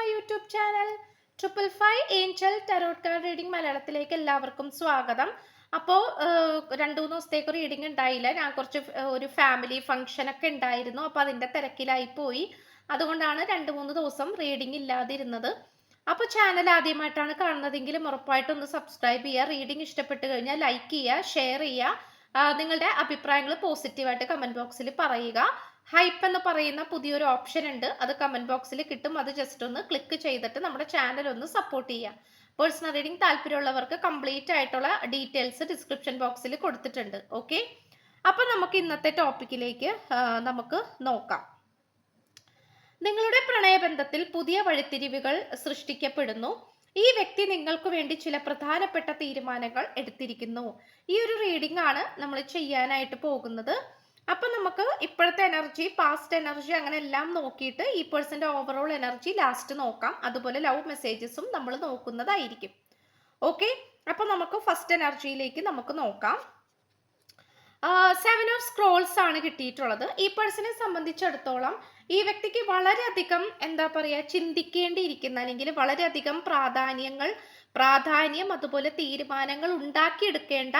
My YouTube channel triple five angel tarot card reading മലയാളത്തിലേക്ക് എല്ലാവർക്കും സ്വാഗതം. അപ്പോൾ രണ്ടു മൂന്ന് ദിവസത്തേക്ക് റീഡിംഗ് ഉണ്ടായില്ല. ഞാൻ കുറച്ച് ഒരു ഫാമിലി ഫംഗ്ഷൻ ഒക്കെ ഉണ്ടായിരുന്നു. അപ്പോൾ അതിന്റെ തിരക്കിലായി പോയി. അതുകൊണ്ടാണ് രണ്ട് മൂന്ന് ദിവസം റീഡിംഗ് ഇല്ലാതിരുന്നത്. അപ്പോൾ ചാനൽ ആദ്യമായിട്ടാണ് കാണുന്നതെങ്കിലും ഉറപ്പായിട്ടും ഒന്ന് സബ്സ്ക്രൈബ് ചെയ്യുക. റീഡിംഗ് ഇഷ്ടപ്പെട്ട് കഴിഞ്ഞാൽ ലൈക്ക് ചെയ്യുക ഷെയർ ചെയ്യുക. നിങ്ങളുടെ അഭിപ്രായങ്ങൾ പോസിറ്റീവായിട്ട് കമന്റ് ബോക്സിൽ പറയുക. ഹൈപ്പ് എന്ന് പറയുന്ന പുതിയൊരു ഓപ്ഷൻ ഉണ്ട്. അത് കമന്റ് ബോക്സിൽ കിട്ടും. അത് ജസ്റ്റ് ഒന്ന് ക്ലിക്ക് ചെയ്തിട്ട് നമ്മുടെ ചാനൽ ഒന്ന് സപ്പോർട്ട് ചെയ്യാം. പേഴ്സണൽ റീഡിംഗ് താല്പര്യമുള്ളവർക്ക് കംപ്ലീറ്റ് ആയിട്ടുള്ള ഡീറ്റെയിൽസ് ഡിസ്ക്രിപ്ഷൻ ബോക്സിൽ കൊടുത്തിട്ടുണ്ട്. ഓക്കെ അപ്പൊ നമുക്ക് ഇന്നത്തെ ടോപ്പിക്കിലേക്ക് നമുക്ക് നോക്കാം. നിങ്ങളുടെ പ്രണയബന്ധത്തിൽ പുതിയ വഴിത്തിരിവുകൾ സൃഷ്ടിക്കപ്പെടുന്നു. ഈ വ്യക്തി നിങ്ങൾക്ക് വേണ്ടി ചില പ്രധാനപ്പെട്ട തീരുമാനങ്ങൾ എടുത്തിരിക്കുന്നു. ഈ ഒരു റീഡിംഗ് ആണ് നമ്മൾ ചെയ്യാനായിട്ട് പോകുന്നത്. അപ്പൊ നമുക്ക് ഇപ്പോഴത്തെ എനർജി പാസ്റ്റ് എനർജി അങ്ങനെ എല്ലാം നോക്കിയിട്ട് ഈ പേഴ്സന്റെ ഓവറോൾ എനർജി ലാസ്റ്റ് നോക്കാം. അതുപോലെ ലവ് മെസ്സേജസും നമ്മൾ നോക്കുന്നതായിരിക്കും. ഓക്കെ അപ്പൊ നമുക്ക് ഫസ്റ്റ് എനർജിയിലേക്ക് നമുക്ക് നോക്കാം. സെവൻ ഓഫ് സ്ക്രോൾസ് ആണ് കിട്ടിയിട്ടുള്ളത്. ഈ പേഴ്സണെ സംബന്ധിച്ചിടത്തോളം ഈ വ്യക്തിക്ക് വളരെയധികം എന്താ പറയുക ചിന്തിക്കേണ്ടിയിരിക്കുന്ന അല്ലെങ്കിൽ വളരെയധികം പ്രാധാന്യങ്ങൾ പ്രാധാന്യം അതുപോലെ തീരുമാനങ്ങൾ ഉണ്ടാക്കിയെടുക്കേണ്ട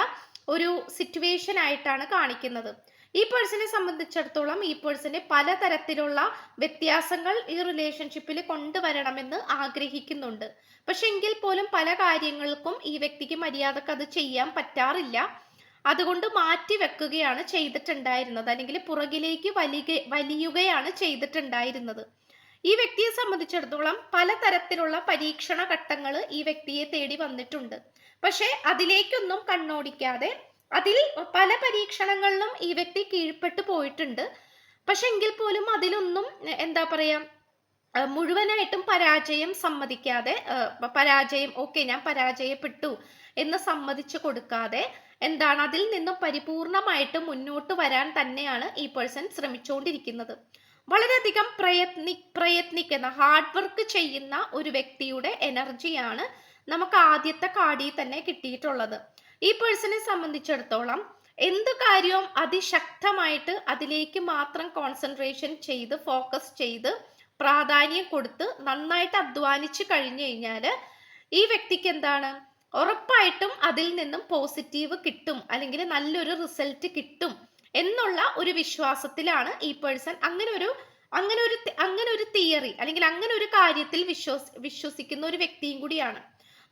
ഒരു സിറ്റുവേഷൻ ആയിട്ടാണ് കാണിക്കുന്നത്. ഈ പേഴ്സണെ സംബന്ധിച്ചിടത്തോളം ഈ പേഴ്സണെ പലതരത്തിലുള്ള വ്യത്യാസങ്ങൾ ഈ റിലേഷൻഷിപ്പിൽ കൊണ്ടുവരണമെന്ന് ആഗ്രഹിക്കുന്നുണ്ട്. പക്ഷെ എങ്കിൽ പോലും പല കാര്യങ്ങൾക്കും ഈ വ്യക്തിക്ക് മര്യാദയ്ക്ക് അത് ചെയ്യാൻ പറ്റാറില്ല. അതുകൊണ്ട് മാറ്റി വെക്കുകയാണ് ചെയ്തിട്ടുണ്ടായിരുന്നത്. അല്ലെങ്കിൽ പുറകിലേക്ക് വലിയ വലിയുകയാണ് ചെയ്തിട്ടുണ്ടായിരുന്നത്. ഈ വ്യക്തിയെ സംബന്ധിച്ചിടത്തോളം പലതരത്തിലുള്ള പരീക്ഷണ ഘട്ടങ്ങൾ ഈ വ്യക്തിയെ തേടി വന്നിട്ടുണ്ട്. പക്ഷെ അതിലേക്കൊന്നും കണ്ണോടിക്കാതെ അതിൽ പല പരീക്ഷണങ്ങളിലും ഈ വ്യക്തി കീഴ്പ്പെട്ടു പോയിട്ടുണ്ട്. പക്ഷെ എങ്കിൽ പോലും അതിലൊന്നും എന്താ പറയാ മുഴുവനായിട്ടും പരാജയം സമ്മതിക്കാതെ പരാജയം ഓക്കെ ഞാൻ പരാജയപ്പെട്ടു എന്ന് സമ്മതിച്ചു കൊടുക്കാതെ എന്താണ് അതിൽ നിന്നും പരിപൂർണമായിട്ട് മുന്നോട്ട് വരാൻ തന്നെയാണ് ഈ പേഴ്സൺ ശ്രമിച്ചുകൊണ്ടിരിക്കുന്നത്. വളരെയധികം പ്രയത്നി പ്രയത്നിക്കുന്ന ഹാർഡ് വർക്ക് ചെയ്യുന്ന ഒരു വ്യക്തിയുടെ എനർജിയാണ് നമുക്ക് ആദ്യത്തെ കാർഡിൽ തന്നെ കിട്ടിയിട്ടുള്ളത്. ഈ പേഴ്സണെ സംബന്ധിച്ചിടത്തോളം എന്ത് കാര്യവും അതിശക്തമായിട്ട് അതിലേക്ക് മാത്രം കോൺസെൻട്രേഷൻ ചെയ്ത് ഫോക്കസ് ചെയ്ത് പ്രാധാന്യം കൊടുത്ത് നന്നായിട്ട് അധ്വാനിച്ചു കഴിഞ്ഞു കഴിഞ്ഞാൽ ഈ വ്യക്തിക്ക് എന്താണ്? ഉറപ്പായിട്ടും അതിൽ നിന്നും പോസിറ്റീവ് കിട്ടും അല്ലെങ്കിൽ നല്ലൊരു റിസൾട്ട് കിട്ടും എന്നുള്ള ഒരു വിശ്വാസത്തിലാണ് ഈ പേഴ്സൺ അങ്ങനെ ഒരു അങ്ങനെ ഒരു അങ്ങനെ ഒരു തിയറി അല്ലെങ്കിൽ അങ്ങനെ ഒരു കാര്യത്തിൽ വിശ്വസ് വിശ്വസിക്കുന്ന ഒരു വ്യക്തിയും കൂടിയാണ്.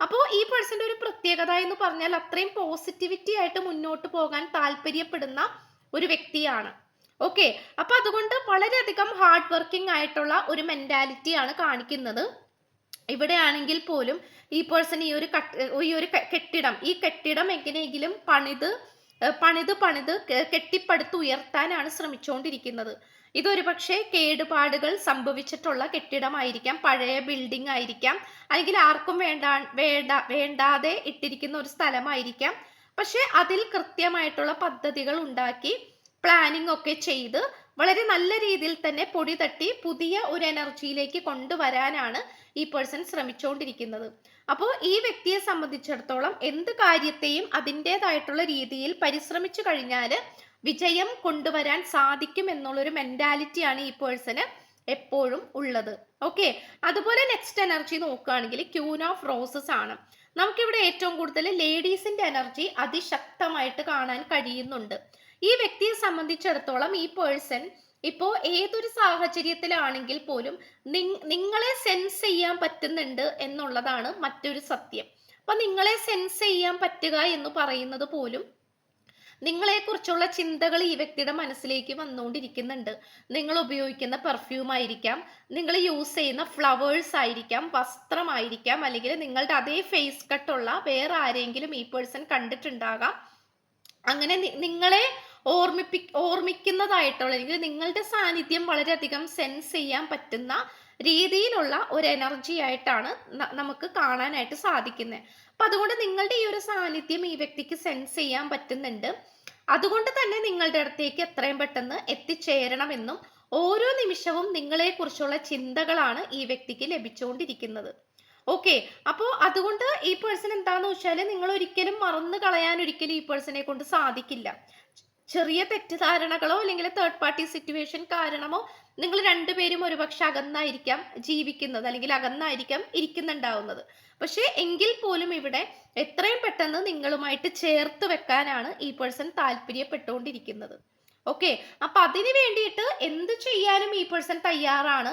അപ്പോൾ ഈ പേഴ്സന്റെ ഒരു പ്രത്യേകത എന്ന് പറഞ്ഞാൽ അത്രയും പോസിറ്റിവിറ്റി ആയിട്ട് മുന്നോട്ട് പോകാൻ താല്പര്യപ്പെടുന്ന ഒരു വ്യക്തിയാണ്. ഓക്കെ അപ്പൊ അതുകൊണ്ട് വളരെയധികം ഹാർഡ് വർക്കിംഗ് ആയിട്ടുള്ള ഒരു മെന്റാലിറ്റി ആണ് കാണിക്കുന്നത്. ഇവിടെ ആണെങ്കിൽ പോലും ഈ പേഴ്സൺ ഈ ഒരു ഈ ഒരു കെട്ടിടം ഈ കെട്ടിടം എങ്ങനെയെങ്കിലും പണിത് പണിത് പണിത് കെട്ടിപ്പടുത്ത് ഉയർത്താനാണ് ശ്രമിച്ചുകൊണ്ടിരിക്കുന്നത് ഇതൊരു പക്ഷേ കേടുപാടുകൾ സംഭവിച്ചിട്ടുള്ള കെട്ടിടമായിരിക്കാം പഴയ ബിൽഡിംഗ് ആയിരിക്കാം അല്ലെങ്കിൽ ആർക്കും വേണ്ട വേണ്ട വേണ്ടാതെ ഇട്ടിരിക്കുന്ന ഒരു സ്ഥലമായിരിക്കാം. പക്ഷെ അതിൽ കൃത്യമായിട്ടുള്ള പദ്ധതികൾ ഉണ്ടാക്കി പ്ലാനിംഗ് ഒക്കെ ചെയ്ത് വളരെ നല്ല രീതിയിൽ തന്നെ പൊടി തട്ടി പുതിയ ഒരു എനർജിയിലേക്ക് കൊണ്ടുവരാനാണ് ഈ പേഴ്സൺ ശ്രമിച്ചുകൊണ്ടിരിക്കുന്നത് അപ്പോൾ ഈ വ്യക്തിയെ സംബന്ധിച്ചിടത്തോളം എന്ത് കാര്യത്തെയും അതിന്റെതായിട്ടുള്ള രീതിയിൽ പരിശ്രമിച്ചു കഴിഞ്ഞാൽ വിജയം കൊണ്ടുവരാൻ സാധിക്കും എന്നുള്ളൊരു മെന്റാലിറ്റിയാണ് ഈ പേഴ്സന് എപ്പോഴും ഉള്ളത്. ഓക്കെ അതുപോലെ നെക്സ്റ്റ് എനർജി നോക്കുകയാണെങ്കിൽ ക്യൂൻ ഓഫ് റോസസ് ആണ്. നമുക്കിവിടെ ഏറ്റവും കൂടുതൽ ലേഡീസിന്റെ എനർജി അതിശക്തമായിട്ട് കാണാൻ കഴിയുന്നുണ്ട്. ഈ വ്യക്തിയെ സംബന്ധിച്ചിടത്തോളം ഈ പേഴ്സൺ ഇപ്പോ ഏതൊരു സാഹചര്യത്തിലാണെങ്കിൽ പോലും നിങ്ങളെ സെൻസ് ചെയ്യാൻ പറ്റുന്നുണ്ട് എന്നുള്ളതാണ് മറ്റൊരു സത്യം. അപ്പൊ നിങ്ങളെ സെൻസ് ചെയ്യാൻ പറ്റുക എന്ന് പറയുന്നത് പോലും നിങ്ങളെക്കുറിച്ചുള്ള ചിന്തകൾ ഈ വ്യക്തിയുടെ മനസ്സിലേക്ക് വന്നുകൊണ്ടിരിക്കുന്നുണ്ട്. നിങ്ങൾ ഉപയോഗിക്കുന്ന പെർഫ്യൂം ആയിരിക്കാം നിങ്ങൾ യൂസ് ചെയ്യുന്ന ഫ്ലവേഴ്സ് ആയിരിക്കാം വസ്ത്രമായിരിക്കാം അല്ലെങ്കിൽ നിങ്ങളുടെ അതേ ഫേസ് കട്ടുള്ള വേറെ ആരെങ്കിലും ഈ പേഴ്സൺ കണ്ടിട്ടുണ്ടാകാം. അങ്ങനെ നിങ്ങളെ ഓർമ്മിപ്പി ഓർമ്മിക്കുന്നതായിട്ടുള്ള അല്ലെങ്കിൽ നിങ്ങളുടെ സാന്നിധ്യം വളരെയധികം സെൻസ് ചെയ്യാൻ പറ്റുന്ന രീതിയിലുള്ള ഒരു എനർജി ആയിട്ടാണ് നമുക്ക് കാണാനായിട്ട് സാധിക്കുന്നത് അപ്പൊ അതുകൊണ്ട് നിങ്ങളുടെ ഈ ഒരു സാന്നിധ്യം ഈ വ്യക്തിക്ക് സെൻസ് ചെയ്യാൻ പറ്റുന്നുണ്ട്. അതുകൊണ്ട് തന്നെ നിങ്ങളുടെ അടുത്തേക്ക് എത്രയും പെട്ടെന്ന് എത്തിച്ചേരണമെന്നും ഓരോ നിമിഷവും നിങ്ങളെക്കുറിച്ചുള്ള ചിന്തകളാണ് ഈ വ്യക്തിക്ക് ലഭിച്ചുകൊണ്ടിരിക്കുന്നത്. ഓക്കെ അപ്പോൾ അതുകൊണ്ട് ഈ പേഴ്സൺ എന്താന്ന് വെച്ചാൽ നിങ്ങൾ ഒരിക്കലും മറന്നു കളയാൻ ഒരിക്കലും ഈ പേഴ്സണെ കൊണ്ട് സാധിക്കില്ല. ചെറിയ തെറ്റിദ്ധാരണകളോ അല്ലെങ്കിൽ തേർഡ് പാർട്ടി സിറ്റുവേഷൻ കാരണമോ നിങ്ങൾ രണ്ടുപേരും ഒരുപക്ഷെ അകന്നായിരിക്കാം ജീവിക്കുന്നത് അല്ലെങ്കിൽ അകന്നായിരിക്കാം ഇരിക്കുന്നുണ്ടാവുന്നത്. പക്ഷേ എങ്കിൽ പോലും ഇവിടെ എത്രയും പെട്ടെന്ന് നിങ്ങളുമായിട്ട് ചേർത്ത് വെക്കാനാണ് ഈ പേഴ്സൺ താല്പര്യപ്പെട്ടുകൊണ്ടിരിക്കുന്നത്. ഓക്കെ അപ്പൊ അതിനു വേണ്ടിയിട്ട് എന്ത് ചെയ്യാനും ഈ പേഴ്സൺ തയ്യാറാണ്.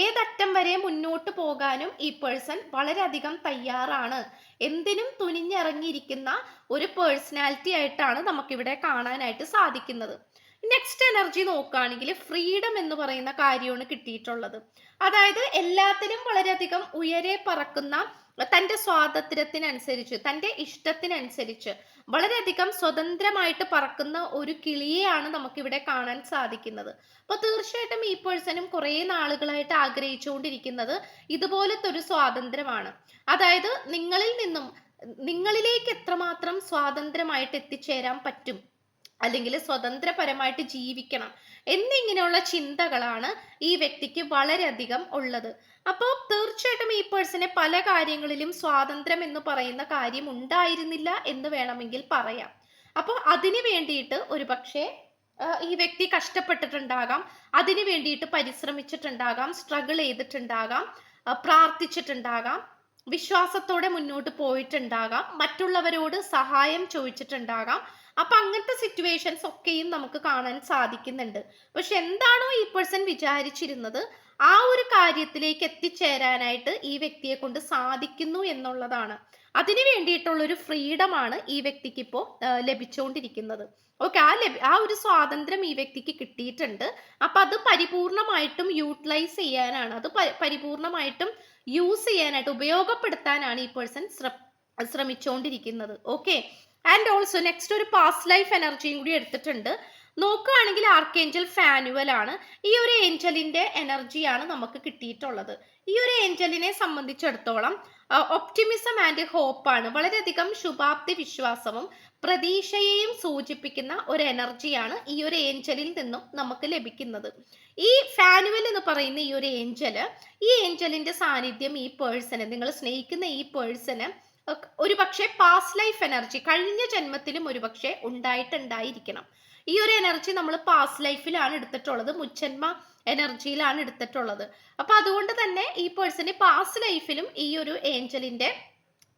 ഏതറ്റം വരെ മുന്നോട്ട് പോകാനും ഈ പേഴ്സൺ വളരെയധികം തയ്യാറാണ്. എന്തിനും തുനിഞ്ഞിറങ്ങിയിരിക്കുന്ന ഒരു പേഴ്സണാലിറ്റി ആയിട്ടാണ് നമുക്കിവിടെ കാണാനായിട്ട് സാധിക്കുന്നത്. നെക്സ്റ്റ് എനർജി നോക്കുകയാണെങ്കിൽ ഫ്രീഡം എന്ന് പറയുന്ന കാര്യമാണ് കിട്ടിയിട്ടുള്ളത്. അതായത് എല്ലാത്തിനും വളരെയധികം ഉയരെ പറക്കുന്ന തന്റെ സ്വാതന്ത്ര്യത്തിനനുസരിച്ച് തന്റെ ഇഷ്ടത്തിനനുസരിച്ച് വളരെയധികം സ്വതന്ത്രമായിട്ട് പറക്കുന്ന ഒരു കിളിയെയാണ് നമുക്കിവിടെ കാണാൻ സാധിക്കുന്നത്. അപ്പോൾ തീർച്ചയായിട്ടും ഈ പേഴ്സണും കുറേ നാളുകളായിട്ട് ആഗ്രഹിച്ചുകൊണ്ടിരിക്കുന്നത് ഇതുപോലത്തെ ഒരു സ്വാതന്ത്ര്യമാണ്. അതായത് നിങ്ങളിൽ നിന്നും നിങ്ങളിലേക്ക് എത്രമാത്രം സ്വാതന്ത്ര്യമായിട്ട് എത്തിച്ചേരാൻ പറ്റും? അല്ലെങ്കിൽ സ്വതന്ത്രപരമായിട്ട് ജീവിക്കണം എന്നിങ്ങനെയുള്ള ചിന്തകളാണ് ഈ വ്യക്തിക്ക് വളരെയധികം ഉള്ളത്. അപ്പോൾ തീർച്ചയായിട്ടും ഈ പേഴ്സണെ പല കാര്യങ്ങളിലും സ്വാതന്ത്ര്യം എന്ന് പറയുന്ന കാര്യം ഉണ്ടായിരുന്നില്ല എന്ന് വേണമെങ്കിൽ പറയാം. അപ്പോൾ അതിന് വേണ്ടിയിട്ട് ഒരു പക്ഷേ ഈ വ്യക്തി കഷ്ടപ്പെട്ടിട്ടുണ്ടാകാം അതിന് വേണ്ടിയിട്ട് പരിശ്രമിച്ചിട്ടുണ്ടാകാം സ്ട്രഗിൾ ചെയ്തിട്ടുണ്ടാകാം പ്രാർത്ഥിച്ചിട്ടുണ്ടാകാം വിശ്വാസത്തോടെ മുന്നോട്ട് പോയിട്ടുണ്ടാകാം മറ്റുള്ളവരോട് സഹായം ചോദിച്ചിട്ടുണ്ടാകാം അപ്പൊ അങ്ങനത്തെ സിറ്റുവേഷൻസ് ഒക്കെയും നമുക്ക് കാണാൻ സാധിക്കുന്നുണ്ട്. പക്ഷെ എന്താണോ ഈ പേഴ്സൺ വിചാരിച്ചിരുന്നത് ആ ഒരു കാര്യത്തിലേക്ക് എത്തിച്ചേരാനായിട്ട് ഈ വ്യക്തിയെ കൊണ്ട് സാധിക്കുന്നു എന്നുള്ളതാണ്. അതിനു വേണ്ടിയിട്ടുള്ള ഒരു ഫ്രീഡമാണ് ഈ വ്യക്തിക്ക് ഇപ്പോൾ ലഭിച്ചുകൊണ്ടിരിക്കുന്നത് ഓക്കെ ആ ലഭി ആ ഒരു സ്വാതന്ത്ര്യം ഈ വ്യക്തിക്ക് കിട്ടിയിട്ടുണ്ട്. അപ്പൊ അത് പരിപൂർണമായിട്ടും യൂട്ടിലൈസ് ചെയ്യാനാണ് അത് പരിപൂർണമായിട്ടും യൂസ് ചെയ്യാനായിട്ട് ഉപയോഗപ്പെടുത്താനാണ് ഈ പേഴ്സൺ ശ്രമിച്ചുകൊണ്ടിരിക്കുന്നത് ഓക്കെ ആൻഡ് ഓൾസോ നെക്സ്റ്റ് ഒരു പാസ്റ്റ് ലൈഫ് എനർജിയും കൂടി എടുത്തിട്ടുണ്ട്. നോക്കുകയാണെങ്കിൽ ആർക്കേഞ്ചൽ ഫാനുവൽ ആണ്. ഈ ഒരു ഏഞ്ചലിന്റെ എനർജിയാണ് നമുക്ക് കിട്ടിയിട്ടുള്ളത്. ഈ ഒരു ഏഞ്ചലിനെ സംബന്ധിച്ചിടത്തോളം ഒപ്റ്റിമിസം ആൻഡ് ഹോപ്പാണ് വളരെയധികം ശുഭാപ്തി വിശ്വാസവും പ്രതീക്ഷയെയും സൂചിപ്പിക്കുന്ന ഒരു എനർജിയാണ് ഈ ഒരു ഏഞ്ചലിൽ നിന്നും നമുക്ക് ലഭിക്കുന്നത്. ഈ ഫാനുവൽ എന്ന് പറയുന്ന ഈ ഒരു ഏഞ്ചൽ ഈ ഏഞ്ചലിന്റെ സാന്നിധ്യം ഈ പേഴ്സണ് നിങ്ങൾ സ്നേഹിക്കുന്ന ഈ പേഴ്സണ് ഒരു പക്ഷേ പാസ്റ്റ് ലൈഫ് എനർജി കഴിഞ്ഞ ജന്മത്തിലും ഒരു പക്ഷേ ഉണ്ടായിട്ടുണ്ടായിരിക്കണം. ഈ ഒരു എനർജി നമ്മൾ പാസ്റ്റ് ലൈഫിലാണ് എടുത്തിട്ടുള്ളത് മുച്ചന്മ എനർജിയിലാണ് എടുത്തിട്ടുള്ളത്. അപ്പൊ അതുകൊണ്ട് തന്നെ ഈ പേഴ്സന് പാസ്റ്റ് ലൈഫിലും ഈ ഒരു ഏഞ്ചലിന്റെ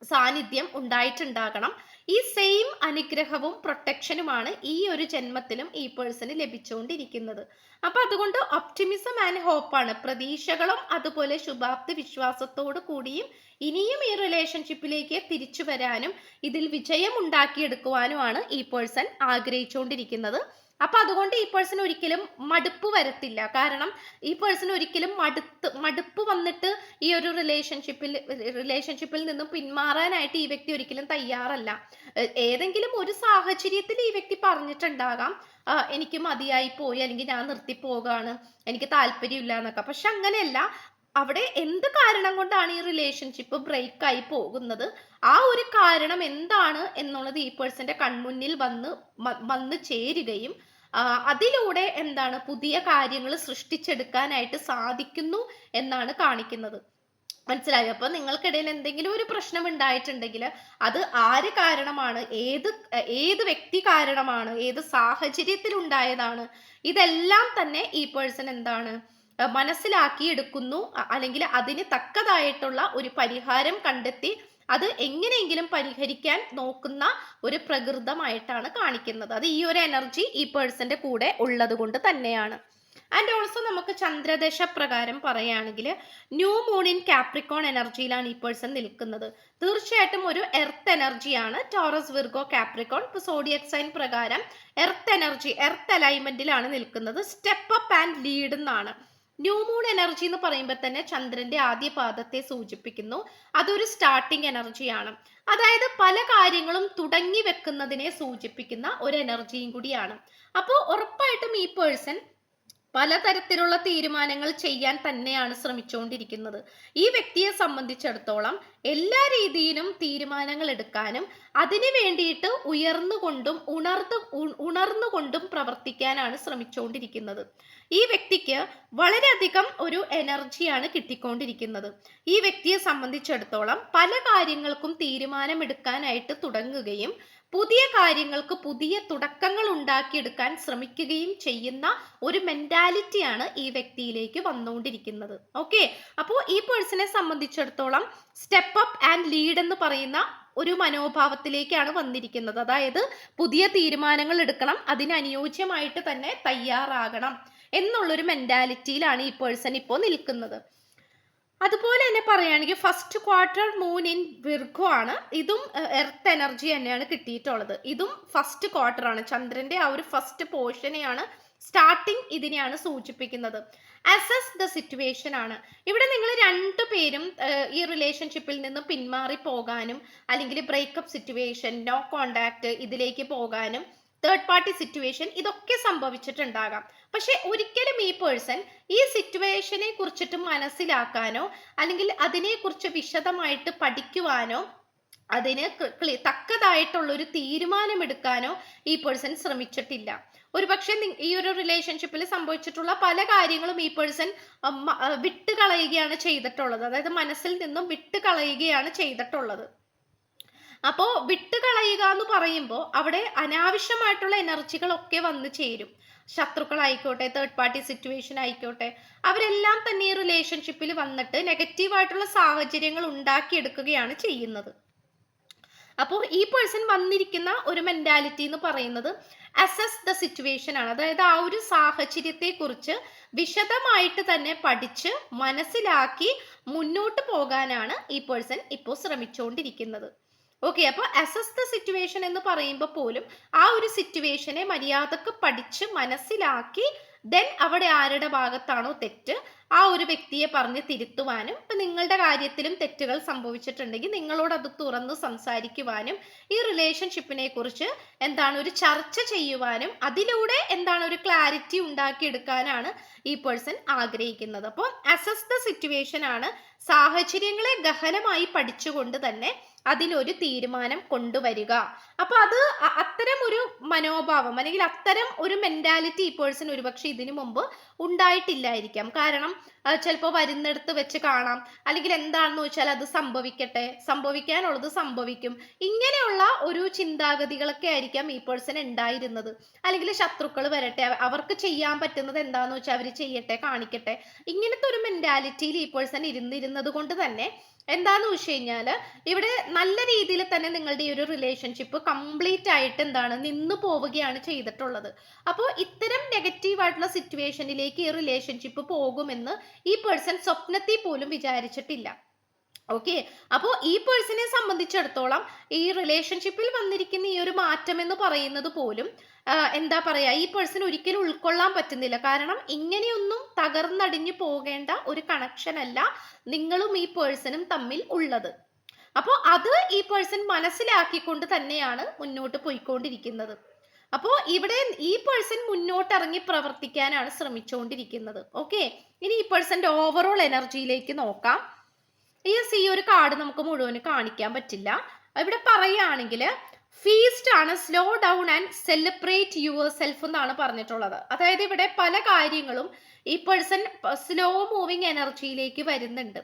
സാന്നിധ്യം ഉണ്ടായിട്ടുണ്ടാകണം. ഈ സെയിം അനുഗ്രഹവും പ്രൊട്ടക്ഷനുമാണ് ഈ ഒരു ജന്മത്തിലും ഈ പേഴ്സണ് ലഭിച്ചുകൊണ്ടിരിക്കുന്നത്. അപ്പൊ അതുകൊണ്ട് ഒപ്റ്റിമിസം ആൻഡ് ഹോപ്പാണ് പ്രതീക്ഷകളും അതുപോലെ ശുഭാപ്തി വിശ്വാസത്തോടു കൂടിയും ഇനിയും ഈ റിലേഷൻഷിപ്പിലേക്ക് തിരിച്ചു വരാനും ഇതിൽ വിജയം ഉണ്ടാക്കിയെടുക്കുവാനുമാണ് ഈ പേഴ്സൺ ആഗ്രഹിച്ചുകൊണ്ടിരിക്കുന്നത്. അപ്പൊ അതുകൊണ്ട് ഈ പേഴ്സൺ ഒരിക്കലും മടുപ്പ് വരത്തില്ല. കാരണം ഈ പേഴ്സൺ ഒരിക്കലും മടുത്ത് മടുപ്പ് വന്നിട്ട് ഈ ഒരു റിലേഷൻഷിപ്പിൽ റിലേഷൻഷിപ്പിൽ നിന്നും പിന്മാറാനായിട്ട് ഈ വ്യക്തി ഒരിക്കലും തയ്യാറല്ല. ഏതെങ്കിലും ഒരു സാഹചര്യത്തിൽ ഈ വ്യക്തി പറഞ്ഞിട്ടുണ്ടാകാം എനിക്ക് മതിയായി പോയി അല്ലെങ്കിൽ ഞാൻ നിർത്തി പോകാണ് എനിക്ക് താല്പര്യമില്ല എന്നൊക്കെ. പക്ഷെ അങ്ങനെയല്ല. അവിടെ എന്ത് കാരണം കൊണ്ടാണ് ഈ റിലേഷൻഷിപ്പ് ബ്രേക്ക് ആയി പോകുന്നത്? ആ ഒരു കാരണം എന്താണ് എന്നുള്ളത് ഈ പേഴ്സന്റെ കൺമുന്നിൽ വന്ന് വന്ന് ചേരുകയും അതിലൂടെ എന്താണ് പുതിയ കാര്യങ്ങൾ സൃഷ്ടിച്ചെടുക്കാനായിട്ട് സാധിക്കുന്നു എന്നാണ് കാണിക്കുന്നത്. മനസ്സിലായോ? അപ്പൊ നിങ്ങൾക്കിടയിൽ എന്തെങ്കിലും ഒരു പ്രശ്നം ഉണ്ടായിട്ടുണ്ടെങ്കിൽ അത് ആര് കാരണമാണ്? ഏത് ഏത് വ്യക്തി കാരണമാണ്? ഏത് സാഹചര്യത്തിൽ ഉണ്ടായതാണ് ഇതെല്ലാം തന്നെ ഈ പേഴ്സൺ എന്താണ് മനസ്സിലാക്കിയെടുക്കുന്നു. അല്ലെങ്കിൽ അതിന് തക്കതായിട്ടുള്ള ഒരു പരിഹാരം കണ്ടെത്തി അത് എങ്ങനെയെങ്കിലും പരിഹരിക്കാൻ നോക്കുന്ന ഒരു പ്രകൃതമായിട്ടാണ് കാണിക്കുന്നത്. അത് ഈ ഒരു എനർജി ഈ പേഴ്സന്റെ കൂടെ ഉള്ളത് കൊണ്ട് തന്നെയാണ്. ആൻഡ് ഓൾസോ നമുക്ക് ചന്ദ്രദശ പ്രകാരം പറയുകയാണെങ്കിൽ ന്യൂ മൂൺ ഇൻ കാപ്രിക്കോൺ എനർജിയിലാണ് ഈ പേഴ്സൺ നിൽക്കുന്നത്. തീർച്ചയായിട്ടും ഒരു എർത്ത് എനർജിയാണ്. ടോറസ് വിർഗോ കാപ്രിക്കോൺ ഇപ്പൊ സോഡിയക് സൈൻ പ്രകാരം എർത്ത് എനർജി എർത്ത് അലൈൻമെന്റിലാണ് നിൽക്കുന്നത്. സ്റ്റെപ്പ് അപ്പ് ആൻഡ് ലീഡ് എന്നാണ്. ന്യൂ മൂൺ എനർജി എന്ന് പറയുമ്പോൾ തന്നെ ചന്ദ്രന്റെ ആദ്യ പാദത്തെ സൂചിപ്പിക്കുന്നു. അതൊരു സ്റ്റാർട്ടിംഗ് എനർജിയാണ് അതായത് പല കാര്യങ്ങളും തുടങ്ങി വെക്കുന്നതിനെ സൂചിപ്പിക്കുന്ന ഒരു എനർജിയും കൂടിയാണ്. അപ്പോൾ ഉറപ്പായിട്ടും ഈ പേഴ്സൺ പലതരത്തിലുള്ള തീരുമാനങ്ങൾ ചെയ്യാൻ തന്നെയാണ് ശ്രമിച്ചുകൊണ്ടിരിക്കുന്നത്. ഈ വ്യക്തിയെ സംബന്ധിച്ചിടത്തോളം എല്ലാ രീതിയിലും തീരുമാനങ്ങൾ എടുക്കാനും അതിനു വേണ്ടിയിട്ട് ഉയർന്നുകൊണ്ടും ഉണർന്നു ഉണർന്നുകൊണ്ടും പ്രവർത്തിക്കാനാണ് ശ്രമിച്ചുകൊണ്ടിരിക്കുന്നത്. ഈ വ്യക്തിക്ക് വളരെയധികം ഒരു എനർജിയാണ് കിട്ടിക്കൊണ്ടിരിക്കുന്നത്. ഈ വ്യക്തിയെ സംബന്ധിച്ചിടത്തോളം പല കാര്യങ്ങൾക്കും തീരുമാനമെടുക്കാനായിട്ട് തുടങ്ങുകയും പുതിയ കാര്യങ്ങൾക്ക് പുതിയ തുടക്കങ്ങൾ ഉണ്ടാക്കിയെടുക്കാൻ ശ്രമിക്കുകയും ചെയ്യുന്ന ഒരു മെന്റാലിറ്റിയാണ് ഈ വ്യക്തിയിലേക്ക് വന്നുകൊണ്ടിരിക്കുന്നത്. ഓക്കെ അപ്പോൾ ഈ പേഴ്സണെ സംബന്ധിച്ചിടത്തോളം സ്റ്റെപ്പ് അപ്പ് ആൻഡ് ലീഡ് എന്ന് പറയുന്ന ഒരു മനോഭാവത്തിലേക്കാണ് വന്നിരിക്കുന്നത്. അതായത് പുതിയ തീരുമാനങ്ങൾ എടുക്കണം അതിനനുയോജ്യമായിട്ട് തന്നെ തയ്യാറാകണം എന്നുള്ളൊരു മെന്റാലിറ്റിയിലാണ് ഈ പേഴ്സൺ ഇപ്പോൾ നിൽക്കുന്നത്. അതുപോലെ തന്നെ പറയുകയാണെങ്കിൽ first quarter moon in Virgo ആണ്. ഇതും എർത്ത് എനർജി തന്നെയാണ് കിട്ടിയിട്ടുള്ളത്. ഇതും ഫസ്റ്റ് ക്വാർട്ടർ ആണ്. ചന്ദ്രന്റെ ആ ഒരു ഫസ്റ്റ് പോർഷനെയാണ് സ്റ്റാർട്ടിങ് ഇതിനെയാണ് സൂചിപ്പിക്കുന്നത്. അസസ് ദ സിറ്റുവേഷൻ ആണ്. ഇവിടെ നിങ്ങൾ രണ്ടു പേരും ഈ റിലേഷൻഷിപ്പിൽ നിന്ന് പിന്മാറി പോകാനും അല്ലെങ്കിൽ ബ്രേക്കപ്പ് സിറ്റുവേഷൻ നോ കോണ്ടാക്ട് ഇതിലേക്ക് പോകാനും തേർഡ് പാർട്ടി സിറ്റുവേഷൻ ഇതൊക്കെ സംഭവിച്ചിട്ടുണ്ടാകാം. പക്ഷെ ഒരിക്കലും ഈ പേഴ്സൺ ഈ സിറ്റുവേഷനെ കുറിച്ചിട്ട് മനസ്സിലാക്കാനോ അല്ലെങ്കിൽ അതിനെക്കുറിച്ച് വിശദമായിട്ട് പഠിക്കുവാനോ അതിന് തക്കതായിട്ടുള്ളൊരു തീരുമാനമെടുക്കാനോ ഈ പേഴ്സൺ ശ്രമിച്ചിട്ടില്ല. ഒരുപക്ഷെ ഈ ഒരു റിലേഷൻഷിപ്പിൽ സംഭവിച്ചിട്ടുള്ള പല കാര്യങ്ങളും ഈ പേഴ്സൺ വിട്ടുകളയുകയാണ് ചെയ്തിട്ടുള്ളത്. അതായത് മനസ്സിൽ നിന്നും വിട്ടുകളയുകയാണ് ചെയ്തിട്ടുള്ളത്. അപ്പോ വിട്ടുകളയുക എന്ന് പറയുമ്പോൾ അവിടെ അനാവശ്യമായിട്ടുള്ള എനർജികളൊക്കെ വന്ന് ചേരും. ശത്രുക്കളായിക്കോട്ടെ തേർഡ് പാർട്ടി സിറ്റുവേഷൻ ആയിക്കോട്ടെ അവരെല്ലാം തന്നെ ഈ റിലേഷൻഷിപ്പിൽ വന്നിട്ട് നെഗറ്റീവായിട്ടുള്ള സാഹചര്യങ്ങൾ ഉണ്ടാക്കിയെടുക്കുകയാണ് ചെയ്യുന്നത്. അപ്പോൾ ഈ പേഴ്സൺ വന്നിരിക്കുന്ന ഒരു മെന്റാലിറ്റി എന്ന് പറയുന്നത് അസസ് ദ സിറ്റുവേഷൻ ആണ്. അതായത് ആ ഒരു സാഹചര്യത്തെക്കുറിച്ച് വിശദമായിട്ട് തന്നെ പഠിച്ച് മനസ്സിലാക്കി മുന്നോട്ട് പോകാനാണ് ഈ പേഴ്സൺ ഇപ്പോൾ ശ്രമിച്ചുകൊണ്ടിരിക്കുന്നത് ഓക്കെ അപ്പോൾ അസസ് ദ സിറ്റുവേഷൻ എന്ന് പറയുമ്പോൾ പോലും ആ ഒരു സിറ്റുവേഷനെ മര്യാദയ്ക്ക് പഠിച്ച് മനസ്സിലാക്കി ദെൻ അവിടെ ആരുടെ ഭാഗത്താണോ തെറ്റ് ആ ഒരു വ്യക്തിയെ പറഞ്ഞ് തിരുത്തുവാനും ഇപ്പൊ നിങ്ങളുടെ കാര്യത്തിലും തെറ്റുകൾ സംഭവിച്ചിട്ടുണ്ടെങ്കിൽ നിങ്ങളോട് അത് തുറന്ന് സംസാരിക്കുവാനും ഈ റിലേഷൻഷിപ്പിനെ കുറിച്ച് എന്താണ് ഒരു ചർച്ച ചെയ്യുവാനും അതിലൂടെ എന്താണ് ഒരു ക്ലാരിറ്റി ഉണ്ടാക്കിയെടുക്കാനാണ് ഈ പേഴ്സൺ ആഗ്രഹിക്കുന്നത്. അപ്പോൾ അസസ് ദ സിറ്റുവേഷൻ ആണ് സാഹചര്യങ്ങളെ ഗഹനമായി പഠിച്ചുകൊണ്ട് തന്നെ അതിലൊരു തീരുമാനം കൊണ്ടുവരിക. അപ്പൊ അത് അത്തരം ഒരു മനോഭാവം അല്ലെങ്കിൽ അത്തരം ഒരു മെന്റാലിറ്റി ഈ പേഴ്സൺ ഒരുപക്ഷെ ഇതിനു മുമ്പ് ഉണ്ടായിട്ടില്ലായിരിക്കാം. കാരണം ചിലപ്പോൾ വരുന്നിടത്ത് വെച്ച് കാണാം. അല്ലെങ്കിൽ എന്താണെന്ന് വെച്ചാൽ അത് സംഭവിക്കട്ടെ സംഭവിക്കാനുള്ളത് സംഭവിക്കും. ഇങ്ങനെയുള്ള ഒരു ചിന്താഗതികളൊക്കെ ആയിരിക്കാം ഈ പേഴ്സൺ ഉണ്ടായിരുന്നത്. അല്ലെങ്കിൽ ശത്രുക്കൾ വരട്ടെ അവർക്ക് ചെയ്യാൻ പറ്റുന്നത് എന്താണെന്ന് വെച്ചാൽ അവർ ചെയ്യട്ടെ കാണിക്കട്ടെ. ഇങ്ങനത്തെ ഒരു മെന്റാലിറ്റിയിൽ ഈ പേഴ്സൺ ഇരുന്നിരുന്നത് കൊണ്ട് തന്നെ എന്താന്ന് വെച്ച് കഴിഞ്ഞാൽ ഇവിടെ നല്ല രീതിയിൽ തന്നെ നിങ്ങളുടെ ഈ ഒരു റിലേഷൻഷിപ്പ് കംപ്ലീറ്റ് ആയിട്ട് എന്താണ് നിന്ന് പോവുകയാണ് ചെയ്തിട്ടുള്ളത്. അപ്പോൾ ഇത്തരം നെഗറ്റീവ് ആയിട്ടുള്ള സിറ്റുവേഷനിലേക്ക് ഈ റിലേഷൻഷിപ്പ് പോകുമെന്ന് ഈ പേഴ്സൺ സ്വപ്നത്തിൽ പോലും വിചാരിച്ചിട്ടില്ല. ഓക്കെ അപ്പോൾ ഈ പേഴ്സണെ സംബന്ധിച്ചിടത്തോളം ഈ റിലേഷൻഷിപ്പിൽ വന്നിരിക്കുന്ന ഈ ഒരു മാറ്റം എന്ന് പറയുന്നത് പോലും എന്താ പറയാ ഈ പേഴ്സൺ ഒരിക്കലും ഉൾക്കൊള്ളാൻ പറ്റുന്നില്ല. കാരണം ഇങ്ങനെയൊന്നും തകർന്നടിഞ്ഞു പോകേണ്ട ഒരു കണക്ഷൻ അല്ല നിങ്ങളും ഈ പേഴ്സണും തമ്മിൽ ഉള്ളത്. അപ്പോൾ അത് ഈ പേഴ്സൺ മനസ്സിലാക്കിക്കൊണ്ട് തന്നെയാണ് മുന്നോട്ട് പോയിക്കൊണ്ടിരിക്കുന്നത്. അപ്പോൾ ഇവിടെ ഈ പേഴ്സൺ മുന്നോട്ടിറങ്ങി പ്രവർത്തിക്കാനാണ് ശ്രമിച്ചുകൊണ്ടിരിക്കുന്നത് ഓക്കെ ഇനി ഈ പേഴ്സന്റെ ഓവറോൾ എനർജിയിലേക്ക് നോക്കാം. ഈ സി ഒരു കാർഡ് നമുക്ക് മുഴുവൻ കാണിക്കാൻ പറ്റില്ല. ഇവിടെ പറയുകയാണെങ്കിൽ ഫീസ്റ്റ് ആണ് slow down and celebrate yourself എന്നാണ് പറഞ്ഞിട്ടുള്ളത്. അതായത് ഇവിടെ പല കാര്യങ്ങളും ഈ പേഴ്സൺ സ്ലോ മൂവിങ് എനർജിയിലേക്ക് വരുന്നുണ്ട്.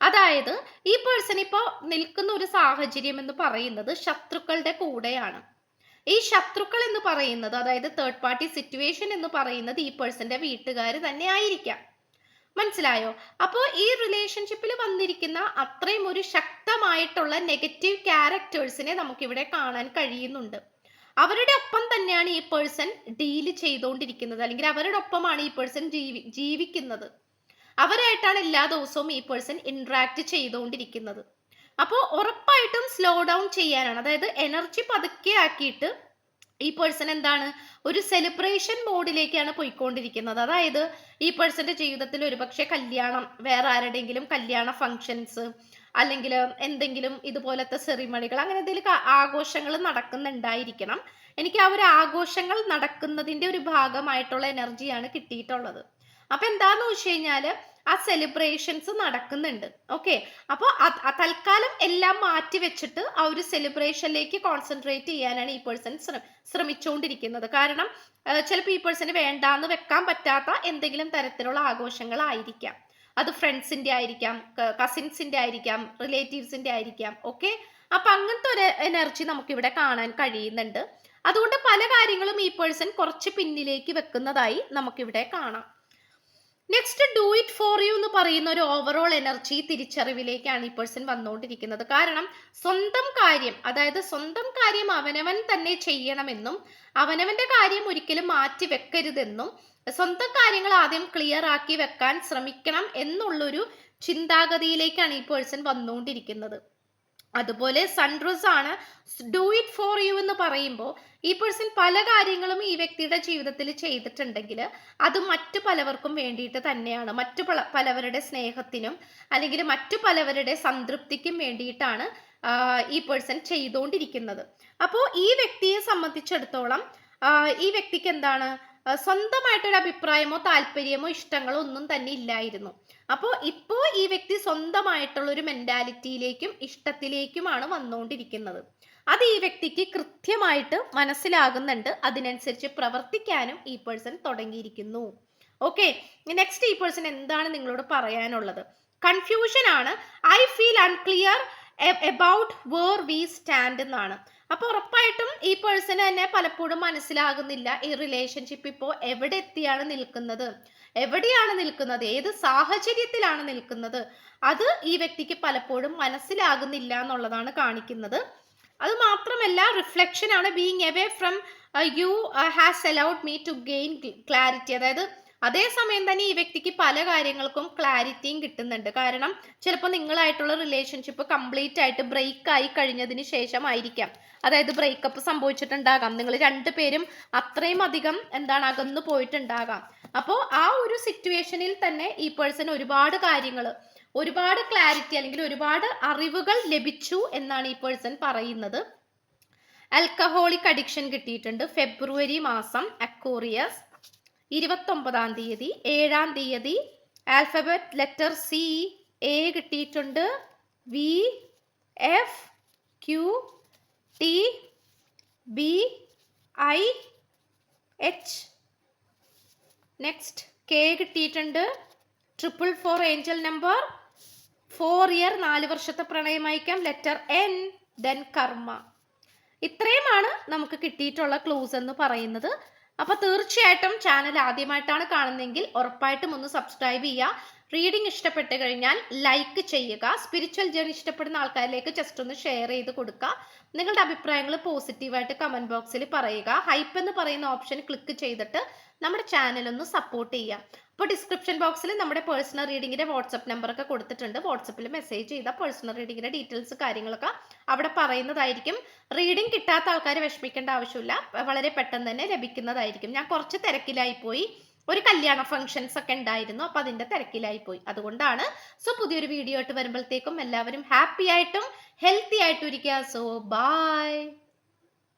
അതായത് ഈ പേഴ്സൺ ഇപ്പോൾ നിൽക്കുന്ന ഒരു സാഹചര്യം എന്ന് പറയുന്നത് ശത്രുക്കളുടെ കൂടെയാണ്. ഈ ശത്രുക്കൾ എന്ന് പറയുന്നത് അതായത് തേർഡ് പാർട്ടി സിറ്റുവേഷൻ എന്ന് പറയുന്നത് ഈ പേഴ്സന്റെ വീട്ടുകാർ തന്നെ ആയിരിക്കാം മനസ്സിലായോ? അപ്പോൾ ഈ റിലേഷൻഷിപ്പിൽ വന്നിരിക്കുന്ന അത്രയും ഒരു ശക്തമായിട്ടുള്ള നെഗറ്റീവ് ക്യാരക്ടേഴ്സിനെ നമുക്കിവിടെ കാണാൻ കഴിയുന്നുണ്ട്. അവരുടെ ഒപ്പം തന്നെയാണ് ഈ പേഴ്സൺ ഡീൽ ചെയ്തുകൊണ്ടിരിക്കുന്നത് അല്ലെങ്കിൽ അവരുടെ ഒപ്പമാണ് ഈ പേഴ്സൺ ജീവി ജീവിക്കുന്നത്. അവരായിട്ടാണ് എല്ലാ ദിവസവും ഈ പേഴ്സൺ ഇൻട്രാക്ട് ചെയ്തുകൊണ്ടിരിക്കുന്നത് അപ്പോൾ ഉറപ്പായിട്ടും സ്ലോ ഡൗൺ ചെയ്യാനാണ്. അതായത് എനർജി പതുക്കെ ആക്കിയിട്ട് ഈ പേഴ്സൺ എന്താണ്? ഒരു സെലിബ്രേഷൻ മോഡിലേക്കാണ് പോയിക്കൊണ്ടിരിക്കുന്നത്. അതായത് ഈ പേഴ്സന്റെ ജീവിതത്തിൽ ഒരുപക്ഷെ കല്യാണം വേറെ ആരുടെയെങ്കിലും കല്യാണ ഫങ്ഷൻസ് അല്ലെങ്കിൽ എന്തെങ്കിലും ഇതുപോലത്തെ സെറിമണികൾ അങ്ങനെ എന്തെങ്കിലും ആഘോഷങ്ങൾ നടക്കുന്നുണ്ടായിരിക്കണം. എനിക്ക് ആ ഒരു ആഘോഷങ്ങൾ നടക്കുന്നതിന്റെ ഒരു ഭാഗമായിട്ടുള്ള എനർജിയാണ് കിട്ടിയിട്ടുള്ളത്. അപ്പൊ എന്താന്ന് വെച്ച് കഴിഞ്ഞാൽ ആ സെലിബ്രേഷൻസ് നടക്കുന്നുണ്ട്. ഓക്കെ അപ്പോൾ തൽക്കാലം എല്ലാം മാറ്റി വെച്ചിട്ട് ആ ഒരു സെലിബ്രേഷനിലേക്ക് കോൺസെൻട്രേറ്റ് ചെയ്യാനാണ് ഈ പേഴ്സൺ ശ്രമിച്ചുകൊണ്ടിരിക്കുന്നത് കാരണം ചിലപ്പോൾ ഈ പേഴ്സന് വേണ്ടാന്ന് വെക്കാൻ പറ്റാത്ത എന്തെങ്കിലും തരത്തിലുള്ള ആഘോഷങ്ങളായിരിക്കാം. അത് ഫ്രണ്ട്സിന്റെ ആയിരിക്കാം കസിൻസിന്റെ ആയിരിക്കാം റിലേറ്റീവ്സിന്റെ ആയിരിക്കാം. ഓക്കെ അപ്പൊ അങ്ങനത്തെ ഒരു എനർജി നമുക്ക് ഇവിടെ കാണാൻ കഴിയുന്നുണ്ട്. അതുകൊണ്ട് പല കാര്യങ്ങളും ഈ പേഴ്സൺ കുറച്ച് പിന്നിലേക്ക് വെക്കുന്നതായി നമുക്കിവിടെ കാണാം. Next do it for you എന്ന് പറയുന്ന ഒരു ഓവറോൾ എനർജി തിരിച്ചറിവിലേക്കാണ് ഈ പേഴ്സൺ വന്നുകൊണ്ടിരിക്കുന്നത്. കാരണം സ്വന്തം കാര്യം അതായത് സ്വന്തം കാര്യം അവനവൻ തന്നെ ചെയ്യണമെന്നും അവനവന്റെ കാര്യം ഒരിക്കലും മാറ്റി വെക്കരുതെന്നും സ്വന്തം കാര്യങ്ങൾ ആദ്യം ക്ലിയർ ആക്കി വെക്കാൻ ശ്രമിക്കണം എന്നുള്ളൊരു ചിന്താഗതിയിലേക്കാണ് ഈ പേഴ്സൺ വന്നുകൊണ്ടിരിക്കുന്നത്. അതുപോലെ സൺറോസ് ആണ് ഡു ഇറ്റ് ഫോർ യു എന്ന് പറയുമ്പോൾ ഈ പേഴ്സൺ പല കാര്യങ്ങളും ഈ വ്യക്തിയുടെ ജീവിതത്തിൽ ചെയ്തിട്ടുണ്ടെങ്കിൽ അത് മറ്റു പലവർക്കും വേണ്ടിയിട്ട് തന്നെയാണ്. മറ്റു പല പലവരുടെ സ്നേഹത്തിനും അല്ലെങ്കിൽ മറ്റു പലവരുടെ സംതൃപ്തിക്കും വേണ്ടിയിട്ടാണ് ഈ പേഴ്സൺ ചെയ്തുകൊണ്ടിരിക്കുന്നത്. അപ്പോൾ ഈ വ്യക്തിയെ സംബന്ധിച്ചിടത്തോളം ഈ വ്യക്തിക്ക് എന്താണ്? സ്വന്തമായിട്ടൊരു അഭിപ്രായമോ താല്പര്യമോ ഇഷ്ടങ്ങളോ ഒന്നും തന്നെ ഇല്ലായിരുന്നു. അപ്പോൾ ഇപ്പോൾ ഈ വ്യക്തി സ്വന്തമായിട്ടുള്ള ഒരു മെന്റാലിറ്റിയിലേക്കും ഇഷ്ടത്തിലേക്കുമാണ് വന്നുകൊണ്ടിരിക്കുന്നത്. അത് ഈ വ്യക്തിക്ക് കൃത്യമായിട്ട് മനസ്സിലാകുന്നുണ്ട്. അതിനനുസരിച്ച് പ്രവർത്തിക്കാനും ഈ പേഴ്സൺ തുടങ്ങിയിരിക്കുന്നു. ഓക്കെ നെക്സ്റ്റ് ഈ പേഴ്സൺ എന്താണ് നിങ്ങളോട് പറയാനുള്ളത്? കൺഫ്യൂഷൻ ആണ്. I feel unclear about where we stand എന്നാണ്. അപ്പൊ ഉറപ്പായിട്ടും ഈ പേഴ്സണ് തന്നെ പലപ്പോഴും മനസ്സിലാകുന്നില്ല ഈ റിലേഷൻഷിപ്പ് ഇപ്പോ എവിടെ എത്തിയാണ് നിൽക്കുന്നത്? എവിടെയാണ് നിൽക്കുന്നത്? ഏത് സാഹചര്യത്തിലാണ് നിൽക്കുന്നത്? അത് ഈ വ്യക്തിക്ക് പലപ്പോഴും മനസ്സിലാകുന്നില്ല എന്നുള്ളതാണ് കാണിക്കുന്നത്. അത് മാത്രമല്ല റിഫ്ലക്ഷൻ ആണ് being away from you has allowed me to gain clarity അതായത് അതേസമയം തന്നെ ഈ വ്യക്തിക്ക് പല കാര്യങ്ങൾക്കും ക്ലാരിറ്റിയും കിട്ടുന്നുണ്ട്. കാരണം ചിലപ്പോൾ നിങ്ങളായിട്ടുള്ള റിലേഷൻഷിപ്പ് കംപ്ലീറ്റ് ആയിട്ട് ബ്രേക്ക് ആയി കഴിഞ്ഞതിന് ശേഷമായിരിക്കാം. അതായത് ബ്രേക്കപ്പ് സംഭവിച്ചിട്ടുണ്ടാകാം. നിങ്ങൾ രണ്ടുപേരും അത്രയും അധികം എന്താണ് അകന്നു പോയിട്ടുണ്ടാകാം. അപ്പോൾ ആ ഒരു സിറ്റുവേഷനിൽ തന്നെ ഈ പേഴ്സൺ ഒരുപാട് കാര്യങ്ങൾ ഒരുപാട് ക്ലാരിറ്റി അല്ലെങ്കിൽ ഒരുപാട് അറിവുകൾ ലഭിച്ചു എന്നാണ് ഈ പേഴ്സൺ പറയുന്നത്. ആൽക്കഹോളിക് അഡിക്ഷൻ കിട്ടിയിട്ടുണ്ട്. ഫെബ്രുവരി മാസം അക്കോറിയസ് ഇരുപത്തൊമ്പതാം തീയതി ഏഴാം തീയതി ആൽഫബറ്റ് ലെറ്റർ സി എ കിട്ടിയിട്ടുണ്ട് V F Q T B I H next K കിട്ടിയിട്ടുണ്ട് triple four angel number four year നാല് വർഷത്തെ പ്രണയമായിക്കാം ലെറ്റർ എൻ ദെൻ കർമ്മ ഇത്രയുമാണ് നമുക്ക് കിട്ടിയിട്ടുള്ള ക്ലൂസ് എന്ന് പറയുന്നത്. അപ്പൊ തീർച്ചയായിട്ടും ചാനൽ ആദ്യമായിട്ടാണ് കാണുന്നതെങ്കിൽ ഉറപ്പായിട്ടും ഒന്ന് സബ്സ്ക്രൈബ് ചെയ്യുക റീഡിംഗ് ഇഷ്ടപ്പെട്ട് കഴിഞ്ഞാൽ ലൈക്ക് ചെയ്യുക. സ്പിരിച്വൽ ജേണി ഇഷ്ടപ്പെടുന്ന ആൾക്കാരിലേക്ക് ജസ്റ്റ് ഒന്ന് ഷെയർ ചെയ്ത് കൊടുക്കുക. നിങ്ങളുടെ അഭിപ്രായങ്ങൾ പോസിറ്റീവായിട്ട് കമന്റ് ബോക്സിൽ പറയുക. ഹൈപ്പ് എന്ന് പറയുന്ന ഓപ്ഷൻ ക്ലിക്ക് ചെയ്തിട്ട് നമ്മുടെ ചാനൽ ഒന്ന് സപ്പോർട്ട് ചെയ്യുക അപ്പോൾ ഡിസ്ക്രിപ്ഷൻ ബോക്സിൽ നമ്മുടെ പേഴ്സണൽ റീഡിങ്ങിന്റെ വാട്സപ്പ് നമ്പർ ഒക്കെ കൊടുത്തിട്ടുണ്ട്. വാട്സപ്പിൽ മെസ്സേജ് ചെയ്ത പേഴ്സണൽ റീഡിങ്ങിന്റെ ഡീറ്റെയിൽസ് കാര്യങ്ങളൊക്കെ അവിടെ പറയുന്നതായിരിക്കും. റീഡിംഗ് കിട്ടാത്ത ആൾക്കാർ വിഷമിക്കേണ്ട ആവശ്യമില്ല. വളരെ പെട്ടെന്ന് തന്നെ ലഭിക്കുന്നതായിരിക്കും. ഞാൻ കുറച്ച് തിരക്കിലായി പോയി. ഒരു കല്യാണ ഫംഗ്ഷൻസ് ഒക്കെ ഉണ്ടായിരുന്നു. അപ്പൊ അതിന്റെ തിരക്കിലായി പോയി. അതുകൊണ്ടാണ്. സോ പുതിയൊരു വീഡിയോ ആയിട്ട് വരുമ്പോഴത്തേക്കും എല്ലാവരും ഹാപ്പി ആയിട്ടും ഹെൽത്തി ആയിട്ടും ഇരിക്കുക. So by